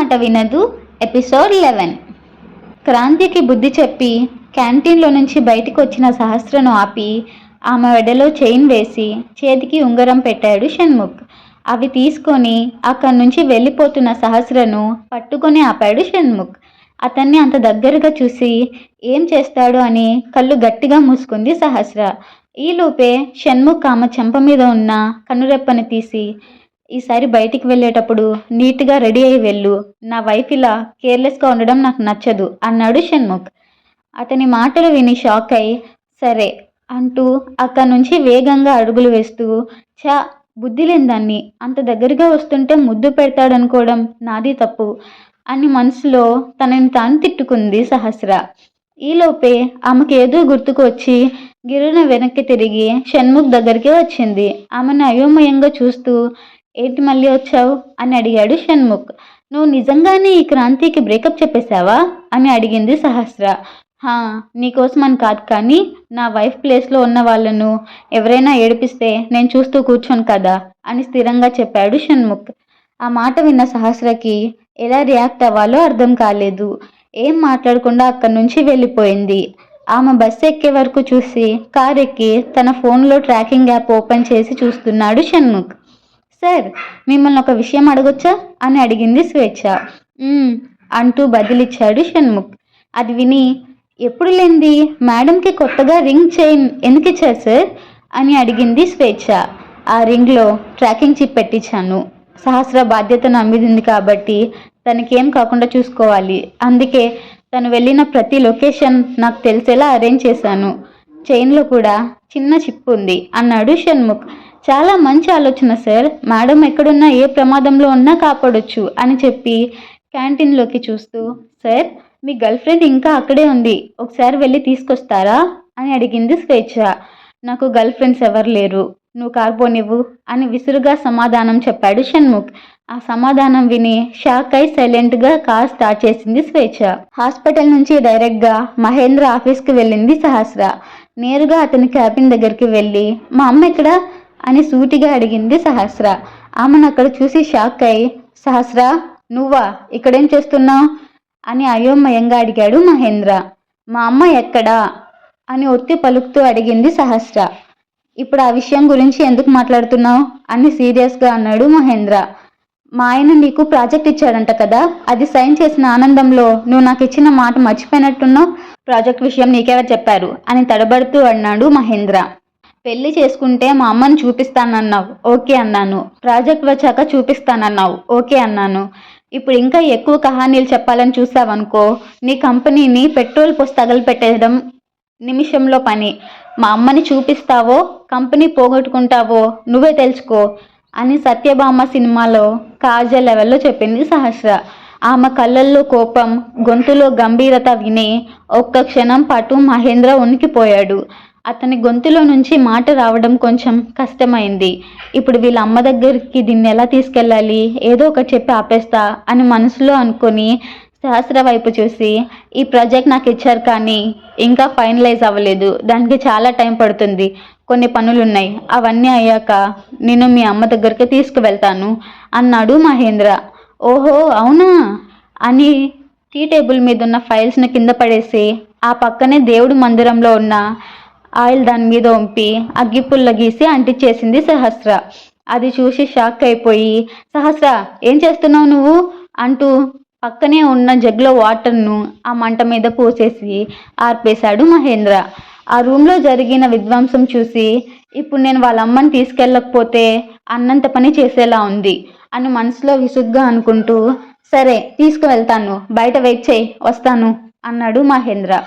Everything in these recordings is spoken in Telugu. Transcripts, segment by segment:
మాట వినదు. Episode eleven. క్రాంతికి బుద్ధి చెప్పి క్యాంటీన్లో నుంచి బయటకు వచ్చిన సహస్రను ఆపి ఆమె వెడలో చైన్ వేసి చేతికి ఉంగరం పెట్టాడు షణ్ముఖ్. అవి తీసుకొని అక్కడి నుంచి వెళ్ళిపోతున్న సహస్రను పట్టుకొని ఆపాడు షణ్ముఖ్. అతన్ని అంత దగ్గరగా చూసి ఏం చేస్తాడు? అని కళ్ళు గట్టిగా మూసుకుంది సహస్ర. ఈలోపే షణ్ముఖ్ ఆమె చెంప మీద ఉన్న కనురెప్పని తీసి ఈసారి బయటికి వెళ్ళేటప్పుడు నీట్గా రెడీ అయి వెళ్ళు. నా వైఫ్ ఇలా కేర్లెస్గా ఉండడం నాకు నచ్చదు అన్నాడు షణ్ముఖ్. అతని మాటలు విని షాక్ అయి సరే అంటూ అక్కడి నుంచి వేగంగా అడుగులు వేస్తూ చా బుద్ధి లేని దాన్ని అంత దగ్గరగా వస్తుంటే ముద్దు పెడతాడనుకోవడం నాది తప్పు అని మనసులో తనని తాను తిట్టుకుంది సహస్ర. ఈలోపే ఆమెకు ఏదో గుర్తుకు వచ్చి గిరున వెనక్కి తిరిగి షణ్ముఖ్ దగ్గరికి వచ్చింది. ఆమెను అయోమయంగా చూస్తూ ఏంటి మళ్ళీ వచ్చావు? అని అడిగాడు షణ్ముఖ్. నువ్వు నిజంగానే ఈ క్రాంతికి బ్రేకప్ చెప్పేశావా? అని అడిగింది సహస్ర. హా నీకోసం అని కాదు కానీ నా వైఫ్ ప్లేస్లో ఉన్న వాళ్ళను ఎవరైనా ఏడిపిస్తే నేను చూస్తూ కూర్చోను కదా? అని స్థిరంగా చెప్పాడు షణ్ముఖ్. ఆ మాట విన్న సహస్రకి ఎలా రియాక్ట్ అవ్వాలో అర్థం కాలేదు. ఏం మాట్లాడకుండా అక్కడి నుంచి వెళ్ళిపోయింది. ఆమె బస్సు ఎక్కే వరకు చూసి కార్ ఎక్కి తన ఫోన్లో ట్రాకింగ్ యాప్ ఓపెన్ చేసి చూస్తున్నాడు షణ్ముఖ్. సార్ మిమ్మల్ని ఒక విషయం అడగొచ్చా? అని అడిగింది స్వేచ్ఛ. అంటూ బదిలిచ్చాడు షణ్ముఖ్. అది విని ఎప్పుడు లేంది మేడంకి కొత్తగా రింగ్ చైన్ ఎందుకు ఇచ్చారు సార్? అని అడిగింది స్వేచ్ఛ. ఆ రింగ్లో ట్రాకింగ్ చిప్ పెట్టించాను. సహస్ర బాధ్యత నమ్మింది కాబట్టి తనకేం కాకుండా చూసుకోవాలి. అందుకే తను వెళ్ళిన ప్రతి లొకేషన్ నాకు తెలిసేలా అరేంజ్ చేశాను. చైన్లో కూడా చిన్న చిప్ ఉంది అన్నాడు షణ్ముఖ్. చాలా మంచి ఆలోచన సార్. మేడం ఎక్కడున్నా ఏ ప్రమాదంలో ఉన్నా కాపాడొచ్చు అని చెప్పి క్యాంటీన్లోకి చూస్తూ సార్ మీ గర్ల్ ఫ్రెండ్ ఇంకా అక్కడే ఉంది. ఒకసారి వెళ్ళి తీసుకొస్తారా? అని అడిగింది స్వేచ్ఛ. నాకు గర్ల్ ఫ్రెండ్స్ ఎవరు లేరు. నువ్వు కాకపోనివ్వు అని విసురుగా సమాధానం చెప్పాడు షణ్ముఖ్. ఆ సమాధానం విని షాక్ అయి సైలెంట్గా కార్ స్టార్ట్ చేసింది స్వేచ్ఛ. హాస్పిటల్ నుంచి డైరెక్ట్గా మహేంద్ర ఆఫీస్కి వెళ్ళింది సహస్ర. నేరుగా అతని క్యాబిన్ దగ్గరికి వెళ్ళి మా అమ్మ ఇక్కడ అని సూటిగా అడిగింది సహస్ర. ఆమెను అక్కడ చూసి షాక్ అయి సహస్ర నువ్వా? ఇక్కడేం చేస్తున్నావు? అని అయోమయంగా అడిగాడు మహేంద్ర. మా అమ్మ ఎక్కడా? అని ఒత్తి పలుకుతూ అడిగింది సహస్ర. ఇప్పుడు ఆ విషయం గురించి ఎందుకు మాట్లాడుతున్నావు? అని సీరియస్గా అన్నాడు మహేంద్ర. మా ఆయన నీకు ప్రాజెక్ట్ ఇచ్చాడంట కదా అది సైన్ చేసిన ఆనందంలో నువ్వు నాకు ఇచ్చిన మాట మర్చిపోయినట్టున్నావు? ప్రాజెక్ట్ విషయం నీకెవరు చెప్పారు? అని తడబడుతూ అన్నాడు మహేంద్ర. పెళ్ళి చేసుకుంటే మా అమ్మని చూపిస్తానన్నావు. ఓకే అన్నాను. ప్రాజెక్ట్ వచ్చాక చూపిస్తానన్నావు. ఓకే అన్నాను. ఇప్పుడు ఇంకా ఎక్కువ కహానీలు చెప్పాలని చూసావనుకో నీ కంపెనీని పెట్రోల్ పోసి తగలపెట్టడం నిమిషంలో పని. మా అమ్మని చూపిస్తావో కంపెనీ పోగొట్టుకుంటావో నువ్వే తెలుసుకో అని సత్యభామ సినిమాలో కాజల్ లెవెల్లో చెప్పింది సహస్ర. ఆమె కళ్ళల్లో కోపం గొంతులో గంభీరత విని ఒక్క క్షణం పాటు మహేంద్ర ఉనికిపోయాడు. అతని గొంతులో నుంచి మాట రావడం కొంచెం కష్టమైంది. ఇప్పుడు వీళ్ళ అమ్మ దగ్గరికి దీన్ని ఎలా తీసుకెళ్ళాలి? ఏదో ఒకటి చెప్పి ఆపేస్తా అని మనసులో అనుకొని సహస్ర వైపు చూసి ఈ ప్రాజెక్ట్ నాకు ఇచ్చారు కానీ ఇంకా ఫైనలైజ్ అవ్వలేదు. దానికి చాలా టైం పడుతుంది. కొన్ని పనులు ఉన్నాయి అవన్నీ అయ్యాక నేను మీ అమ్మ దగ్గరికి తీసుకువెళ్తాను అన్నాడు మహేంద్ర. ఓహో అవునా? అని టీ టేబుల్ మీద ఉన్న ఫైల్స్ని కింద పడేసి ఆ పక్కనే దేవుడు మందిరంలో ఉన్న ఆయిల్ దాని మీద వంపి అగ్గిపుల్ల గీసి అంటించేసింది సహస్ర. అది చూసి షాక్ అయిపోయి సహస్ర ఏం చేస్తున్నావు నువ్వు? అంటూ పక్కనే ఉన్న జగ్లో వాటర్ను ఆ మంట మీద పోసేసి ఆర్పేశాడు మహేంద్ర. ఆ రూమ్లో జరిగిన విధ్వంసం చూసి ఇప్పుడు నేను వాళ్ళ అమ్మని తీసుకెళ్ళకపోతే అన్నంత పని చేసేలా ఉంది అని మనసులో విసుగ్గా అనుకుంటూ సరే తీసుకువెళ్తాను. బయట వెయిట్ చేయి వస్తాను అన్నాడు మహేంద్ర.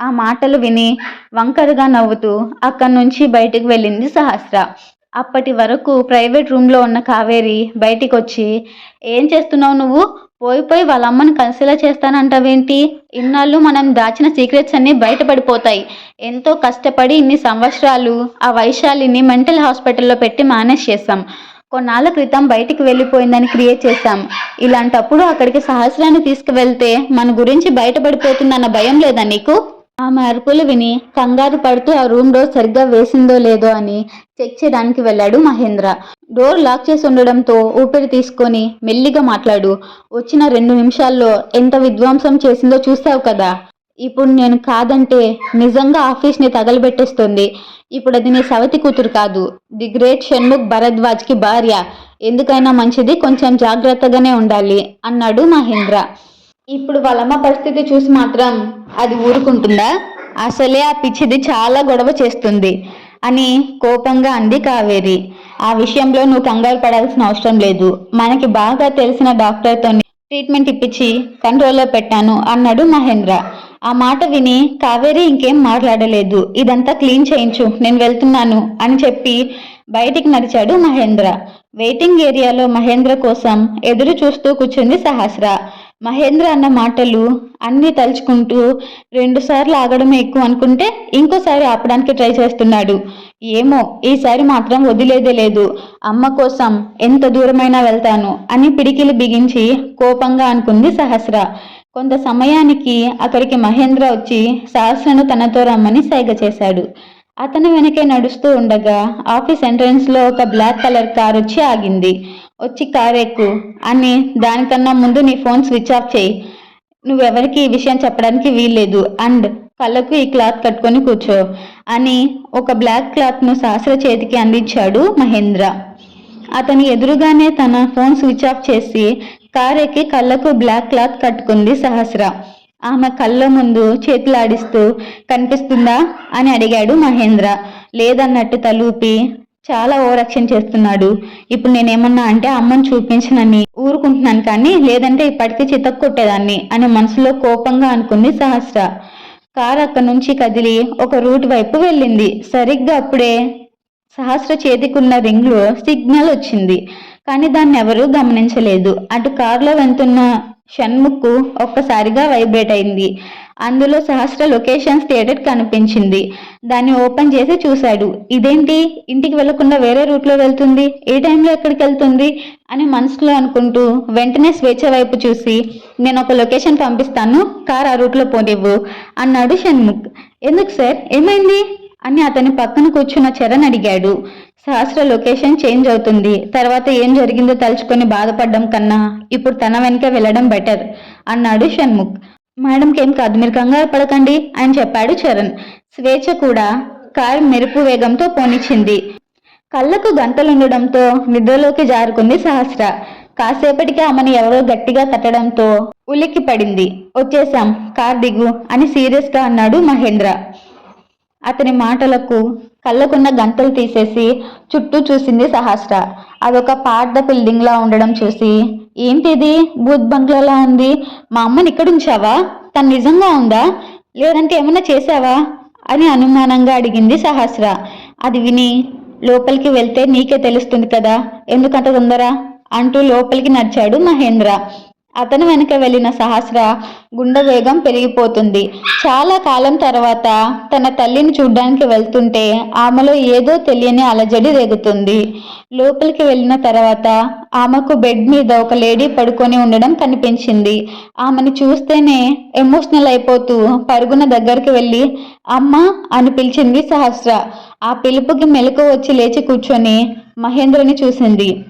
ఆ మాటలు విని వంకరగా నవ్వుతూ అక్కడి నుంచి బయటకు వెళ్ళింది సహస్ర. అప్పటి వరకు ప్రైవేట్ రూమ్లో ఉన్న కావేరి బయటికి వచ్చి ఏం చేస్తున్నావు నువ్వు? పోయి పోయి వాళ్ళ అమ్మని కలిసేలా చేస్తానంటావేంటి? ఇన్నాళ్ళు మనం దాచిన సీక్రెట్స్ అన్నీ బయటపడిపోతాయి. ఎంతో కష్టపడి ఇన్ని సంవత్సరాలు ఆ వైశాలిని మెంటల్ హాస్పిటల్లో పెట్టి మేనేజ్ చేశాం. కొన్నాళ్ళ క్రితం బయటికి వెళ్ళిపోయిందని క్రియేట్ చేశాం. ఇలాంటప్పుడు అక్కడికి సహస్రాన్ని తీసుకువెళ్తే మన గురించి బయటపడిపోతుందన్న భయం లేదా నీకు? ఆమె అరుపులు విని కంగారు పడుతూ ఆ రూమ్ డోర్ సరిగ్గా వేసిందో లేదో అని చెక్ చేయడానికి వెళ్ళాడు మహేంద్ర. డోర్ లాక్ చేసి ఉండడంతో ఊపిరి తీసుకొని మెల్లిగా మాట్లాడు వచ్చిన రెండు నిమిషాల్లో ఎంత విధ్వంసం చేసిందో చూసావు కదా. ఇప్పుడు నేను కాదంటే నిజంగా ఆఫీస్ని తగలబెట్టేస్తుంది. ఇప్పుడు అది నీ సవతి కూతురు కాదు. ది గ్రేట్ షణ్ముఖ్ భరద్వాజ్కి భార్య. ఎందుకైనా మంచిది కొంచెం జాగ్రత్తగానే ఉండాలి అన్నాడు మహేంద్ర. ఇప్పుడు వాళ్ళమ్మ పరిస్థితి చూసి మాత్రం అది ఊరుకుంటుందా? అసలే ఆ పిచ్చిది చాలా గొడవ చేస్తుంది అని కోపంగా అంది కావేరి. ఆ విషయంలో నువ్వు కంగారు పడాల్సిన అవసరం లేదు. మనకి బాగా తెలిసిన డాక్టర్తో ట్రీట్మెంట్ ఇప్పించి కంట్రోల్లో పెట్టాను అన్నాడు మహేంద్ర. ఆ మాట విని కావేరి ఇంకేం మాట్లాడలేదు. ఇదంతా క్లీన్ చేయించు నేను వెళ్తున్నాను అని చెప్పి బయటికి నడిచాడు మహేంద్ర. వెయిటింగ్ ఏరియాలో మహేంద్ర కోసం ఎదురు చూస్తూ కూర్చుంది సహస్ర. మహేంద్ర అన్న మాటలు అన్ని తలుచుకుంటూ రెండుసార్లు ఆగడమే ఎక్కువ అనుకుంటే ఇంకోసారి ఆపడానికి ట్రై చేస్తున్నాడు. ఏమో ఈసారి మాత్రం వదిలేదే లేదు. అమ్మ కోసం ఎంత దూరమైనా వెళ్తాను అని పిడికిలు బిగించి కోపంగా అనుకుంది సహస్ర. కొంత సమయానికి అక్కడికి మహేంద్ర వచ్చి సహస్రను తనతో రమ్మని సైగ చేశాడు. అతను వెనకే నడుస్తూ ఉండగా ఆఫీస్ ఎంట్రన్స్ ఒక బ్లాక్ కలర్ కార్ వచ్చి ఆగింది. వచ్చి కారెక్కు. అని దానికన్నా ముందు నీ ఫోన్ స్విచ్ ఆఫ్ చేయి. నువ్వెవరికి ఈ విషయం చెప్పడానికి వీల్లేదు. అండ్ కళ్ళకు ఈ క్లాత్ కట్టుకొని కూర్చో అని ఒక బ్లాక్ క్లాత్ను శాస్త్ర చేతికి అందించాడు మహేంద్ర. అతని ఎదురుగానే తన ఫోన్ స్విచ్ ఆఫ్ చేసి కారెక్కి కళ్ళకు బ్లాక్ క్లాత్ కట్టుకుంది సహస్ర. ఆమె కళ్ళ ముందు చేతులాడిస్తూ కనిపిస్తుందా? అని అడిగాడు మహేంద్ర. లేదన్నట్టు తలూపి చాలా ఓవరాక్షన్ చేస్తున్నాడు. ఇప్పుడు నేనేమన్నా అంటే అమ్మని చూపించనని ఊరుకుంటున్నాను కానీ లేదంటే ఇప్పటికే చితక్ కొట్టేదాన్ని అని మనసులో కోపంగా అనుకుంది సహస్ర. కారు అక్కడి నుంచి కదిలి ఒక రూట్ వైపు వెళ్ళింది. సరిగ్గా అప్పుడే సహస్ర చేతికున్న రింగ్లో సిగ్నల్ వచ్చింది. కానీ దాన్ని ఎవరూ గమనించలేదు. అటు కారులో వెళ్తున్న షణ్ముఖ్ ఒక్కసారిగా వైబ్రేట్ అయింది. అందులో సహస్ర లొకేషన్ స్టేటెడ్ కనిపించింది. దాన్ని ఓపెన్ చేసి చూశాడు. ఇదేంటి? ఇంటికి వెళ్ళకుండా వేరే రూట్లో వెళ్తుంది? ఏ టైంలో ఎక్కడికి వెళ్తుంది? అని మనసులో అనుకుంటూ వెంటనే స్వేచ్ఛ వైపు చూసి నేను ఒక లొకేషన్ పంపిస్తాను. కార్ ఆ రూట్లో పోనివ్వు అన్నాడు షణ్ముఖ్. ఎందుకు సార్? ఏమైంది? అని అతని పక్కన కూర్చున్న చరణ్ అడిగాడు. సహస్ర లొకేషన్ చేంజ్ అవుతుంది. తర్వాత ఏం జరిగిందో తలుచుకొని బాధపడడం కన్నా ఇప్పుడు తన వెనక వెళ్ళడం బెటర్ అన్నాడు షణ్ముఖ్. మేడంకి ఏం కాదు మీరు కంగారు పడకండి అని చెప్పాడు చరణ్. స్వేచ్ఛ కూడా కారు మెరుపు వేగంతో పోనిచ్చింది. కళ్ళకు గంటలుండడంతో నిద్రలోకి జారుకుంది సహస్ర. కాసేపటికి ఆమెను ఎవరో గట్టిగా తట్టడంతో ఉలిక్కి పడింది వచ్చేసాం కార్ దిగు అని సీరియస్గా అన్నాడు మహేంద్ర. అతని మాటలకు కళ్ళకున్న గంటలు తీసేసి చుట్టూ చూసింది సహస్ర. అదొక పాత బిల్డింగ్ లా ఉండడం చూసి ఏంటిది? బూత్ బంగ్లాలా ఉంది మా అమ్మని ఇక్కడ ఉంచావా? తను నిజంగా ఉందా? లేదంటే ఏమన్నా చేసావా అని అనుమానంగా అడిగింది సహస్ర. అది విని లోపలికి వెళ్తే నీకే తెలుస్తుంది కదా ఎందుకంత తొందర? అంటూ లోపలికి నడిచాడు మహేంద్ర. అతను వెనుక వెళ్ళిన సహస్ర గుండె వేగం పెరిగిపోతుంది. చాలా కాలం తర్వాత తన తల్లిని చూడ్డానికి వెళ్తుంటే ఆమెలో ఏదో తెలియని అలజడి రేగుతుంది. లోపలికి వెళ్ళిన తర్వాత ఆమెకు బెడ్ మీద ఒక లేడీ పడుకొని ఉండడం కనిపించింది. ఆమెను చూస్తేనే ఎమోషనల్ అయిపోతూ పరుగున దగ్గరికి వెళ్ళి అమ్మ అని పిలిచింది సహస్ర. ఆ పిలుపుకి మెలకు వచ్చి లేచి కూర్చొని మహేంద్రని చూసింది.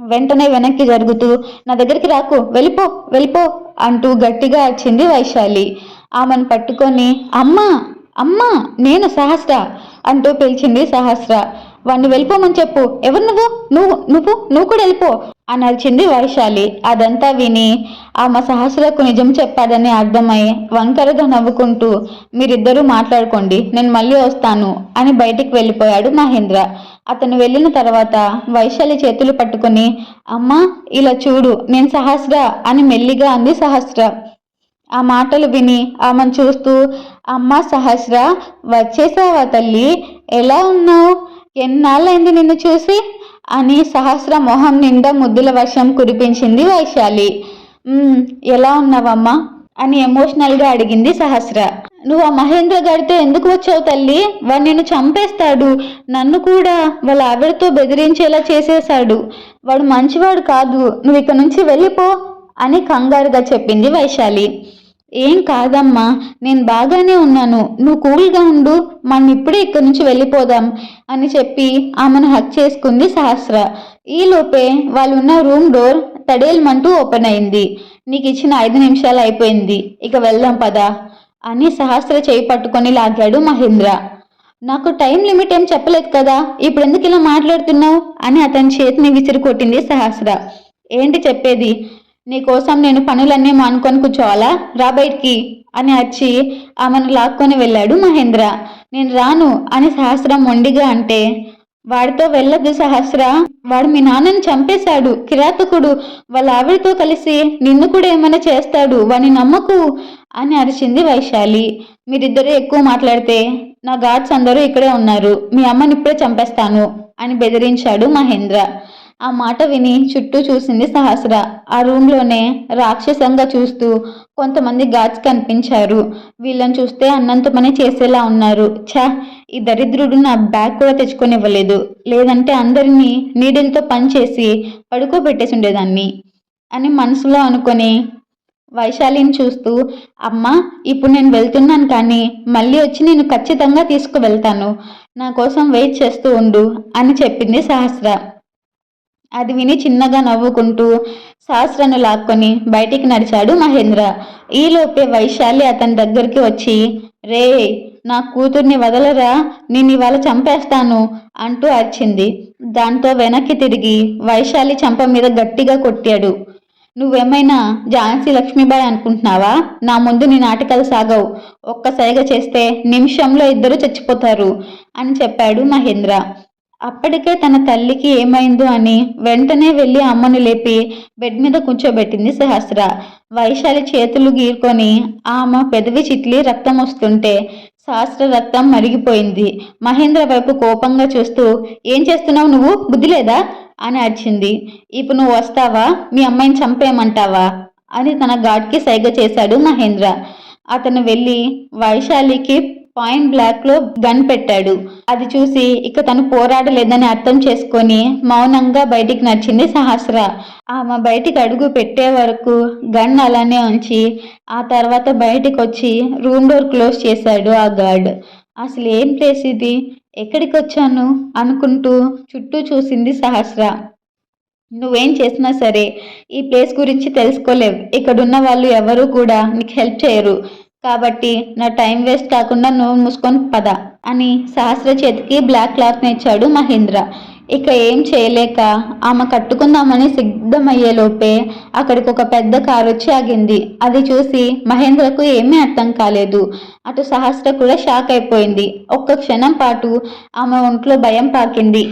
వెంటనే వెనక్కి జరుగుతూ నా దగ్గరికి రాకు వెళ్ళిపో వెళ్ళిపో అంటూ గట్టిగా వచ్చింది వైశాలి. ఆమెను పట్టుకొని అమ్మా అమ్మా నేను సహస్ర అంటూ పిలిచింది సహస్ర. వాణ్ణి వెళ్ళిపోమని చెప్పు. ఎవరు నువ్వు? నువ్వు నువ్వు నువ్వు కూడా వెళ్ళిపో అని అరిచింది వైశాలి. అదంతా విని ఆమె సహస్రకు నిజం చెప్పాదని అర్థమై వంకరగా నవ్వుకుంటూ మీరిద్దరూ మాట్లాడుకోండి నేను మళ్ళీ వస్తాను అని బయటికి వెళ్ళిపోయాడు మహేంద్ర. అతను వెళ్ళిన తర్వాత వైశాలి చేతులు పట్టుకుని అమ్మా ఇలా చూడు నేను సహస్ర అని మెల్లిగా అంది సహస్ర. ఆ మాటలు విని ఆమెను చూస్తూ అమ్మ సహస్ర వచ్చేసావా తల్లి? ఎలా ఉన్నావు? ఎన్నాళ్ళైంది నిన్ను చూసి? అని సహస్ర మొహం నిండా ముద్దుల వర్షం కురిపించింది వైశాలి. ఎలా ఉన్నావమ్మా? అని ఎమోషనల్గా అడిగింది సహస్ర. నువ్వు ఆ మహేంద్ర గారితో ఎందుకు వచ్చావు తల్లి? వాడు నిన్ను చంపేస్తాడు. నన్ను కూడా వాళ్ళ ఆవిడతో బెదిరించేలా చేసేశాడు. వాడు మంచివాడు కాదు. నువ్వు ఇక్కడ నుంచి వెళ్ళిపో అని కంగారుగా చెప్పింది వైశాలి. ఏం కాదమ్మా నేను బాగానే ఉన్నాను. నువ్వు కూల్గా ఉండు. మనం ఇప్పుడే ఇక్కడి నుంచి వెళ్ళిపోదాం అని చెప్పి ఆమెను హక్ చేసుకుంది సహస్ర. ఈలోపే వాళ్ళు ఉన్న రూమ్ డోర్ తడేల్మంటూ ఓపెన్ అయింది. నీకు ఇచ్చిన ఐదు నిమిషాలు అయిపోయింది. ఇక వెళ్దాం పదా. అని సహస్ర చేయి పట్టుకొని లాగాడు మహేంద్ర. నాకు టైం లిమిట్ ఏం చెప్పలేదు కదా ఇప్పుడు ఎందుకు ఇలా మాట్లాడుతున్నావు? అని అతని చేతిని విసిరి కొట్టింది సహస్ర. ఏంటి చెప్పేది? నీకోసం నేను పనులన్నీ మానుకొని కూర్చోవాలా? రా బయటికి అని వచ్చి ఆమెను లాక్కొని వెళ్ళాడు మహేంద్ర. నేను రాను అని సహస్రం మొండిగా అంటే. వాడితో వెళ్ళదు సహస్ర. వాడు మీ నాన్నని చంపేశాడు. కిరాతకుడు వాళ్ళ ఆవిడతో కలిసి నిన్ను కూడా ఏమైనా చేస్తాడు. వాని నమ్మకు అని అరిచింది వైశాలి. మీరిద్దరూ ఎక్కువ మాట్లాడితే నా గాడ్స్ అందరూ ఇక్కడే ఉన్నారు. మీ అమ్మని ఇప్పుడే చంపేస్తాను అని బెదిరించాడు మహేంద్ర. ఆ మాట విని చుట్టూ చూసింది సహస్ర. ఆ రూమ్లోనే రాక్షసంగా చూస్తూ కొంతమంది గాడ్స్ కనిపించారు. వీళ్ళని చూస్తే అన్నంత పని చేసేలా ఉన్నారు. ఛా! ఈ దరిద్రుడు నా బ్యాగ్ కూడా తెచ్చుకొనివ్వలేదు. లేదంటే అందరినీ నీడిల్తో పనిచేసి పడుకోబెట్టేసి ఉండేదాన్ని అని మనసులో అనుకొని వైశాలిని చూస్తూ అమ్మ ఇప్పుడు నేను వెళ్తున్నాను కానీ మళ్ళీ వచ్చి నేను ఖచ్చితంగా తీసుకువెళ్తాను. నా కోసం వెయిట్ చేస్తూ ఉండు అని చెప్పింది సహస్ర. అది విని చిన్నగా నవ్వుకుంటూ సహస్రను లాక్కొని బయటికి నడిచాడు మహేంద్ర. ఈలోపే వైశాలి అతని దగ్గరికి వచ్చి రే నా కూతుర్ని వదలరా? నేను ఇవాళ చంపేస్తాను అంటూ అరిచింది. దాంతో వెనక్కి తిరిగి వైశాలి చంప మీద గట్టిగా కొట్టాడు. నువ్వేమైనా ఝాన్సీ లక్ష్మీబాయి అనుకుంటున్నావా? నా ముందు నీ నాటకాలు సాగవు. ఒక్క సైగ చేస్తే నిమిషంలో ఇద్దరు చచ్చిపోతారు అని చెప్పాడు మహేంద్ర. అప్పటికే తన తల్లికి ఏమైందో అని వెంటనే వెళ్ళి అమ్మను లేపి బెడ్ మీద కూర్చోబెట్టింది సహస్ర. వైశాలి చేతులు గీరుకొని ఆమె పెదవి చిట్లి రక్తం వస్తుంటే సహస్ర రక్తం మరిగిపోయింది. మహేంద్ర వైపు కోపంగా చూస్తూ ఏం చేస్తున్నావు నువ్వు? బుద్ధి లేదా? అని అరిచింది. ఇప్పుడు నువ్వు వస్తావా? మీ అమ్మాయిని చంపేయమంటావా? అని తన గాడ్కి సైగ చేశాడు మహేంద్ర. అతను వెళ్ళి వైశాలికి పాయింట్ బ్లాక్లో గన్ పెట్టాడు. అది చూసి ఇక తను పోరాడలేదని అర్థం చేసుకొని మౌనంగా బయటికి నడిచింది సహస్ర. ఆమె బయటికి అడుగు పెట్టే వరకు గన్ అలానే ఉంచి ఆ తర్వాత బయటికి వచ్చి రూమ్ డోర్ క్లోజ్ చేశాడు ఆ గార్డ్ అసలు ఏం ప్లేస్ ఎక్కడికి వచ్చాను అనుకుంటూ చుట్టూ చూసింది సహస్ర. నువ్వేం చేసినా సరే ఈ ప్లేస్ గురించి తెలుసుకోలేవు. ఇక్కడున్న వాళ్ళు ఎవరూ కూడా నీకు హెల్ప్ చేయరు. కాబట్టి నా టైం వేస్ట్ కాకుండా నువ్వు మూసుకొని పద అని సహస్ర చేతికి బ్లాక్ క్లాత్ని ఇచ్చాడు మహేంద్ర. ఇక ఏం చేయలేక ఆమె కట్టుకుందామని సిద్ధమయ్యేలోపే అక్కడికి ఒక పెద్ద కారు వచ్చి ఆగింది. అది చూసి మహేంద్రకు ఏమీ అర్థం కాలేదు. అటు సహస్ర కూడా షాక్ అయిపోయింది. ఒక్క క్షణం పాటు ఆమె ఒంట్లో భయం పాకింది